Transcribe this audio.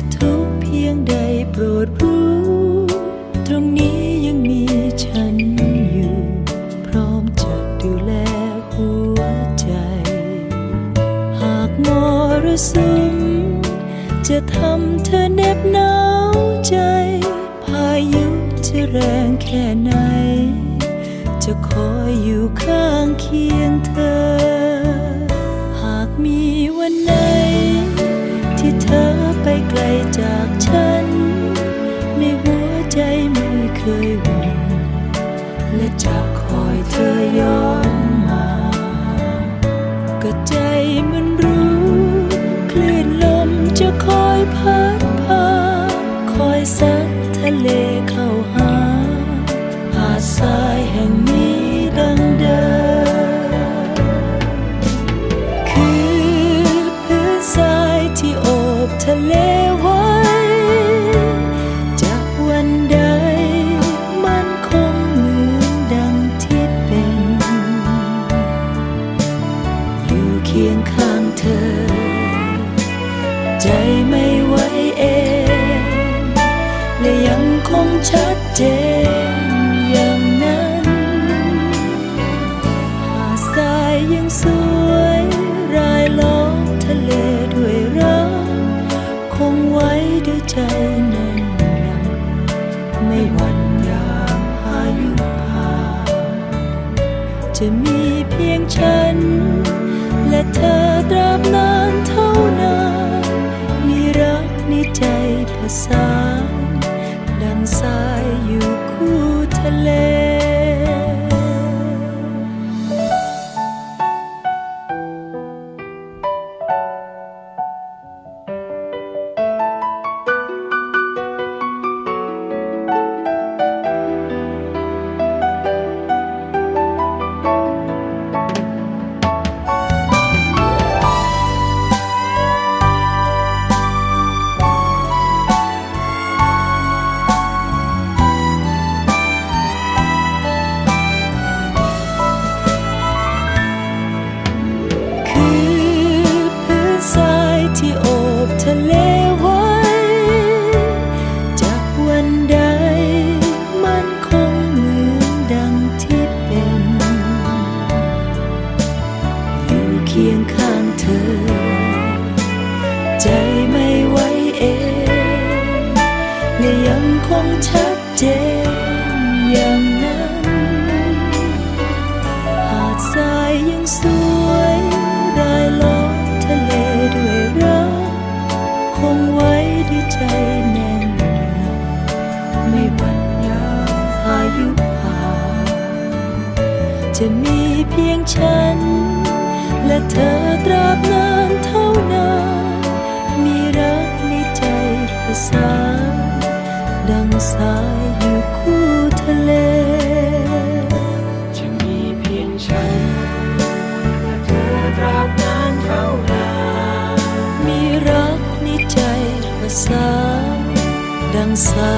จะทุกข์เพียงใดโปรดรู้ ตรงนี้ยังมีฉันอยู่ พร้อมจะดูแลหัวใจ หากมรสุมจะทำเธอเหน็บหนาวใจ พายุจะแรงแค่ไหน จะคอยอยู่ข้างเคียง ไปไกลจากฉัน ในหัวใจไม่เคยหวั่นและจะคอยเธอย้อนมา ก็ใจมันรู้ คลื่นลมจะคอยพัดพา คอยซัดทะเลเข้าหา หาดทรายแห่งนี้ดังเดิม เธอ ใจไม่ไหวเอง และยังคงชัดเจนอย่างนั้นหาดทรายยังสวยรายล้อมทะเลด้วยรักคงไว้ด้วยใจแน่นหนักไม่หวั่นยามพายุผ่านจะมีเพียงฉัน และเธอตราบนานเท่านานมีรักในใจภาษา บทะเลไว้จากวันใดมันคงเหมือนดังที่เป็น อยู่เคียงข้างเธอ ใจไม่ไหวเองและยังคงชัดเจนอย่างนั้น หาดทรายยังสวย ใจแน่นหนักไม่หวั่นยามพายุผ่านจะมีเพียงฉัน และเธอตราบนานเท่านาน มีรั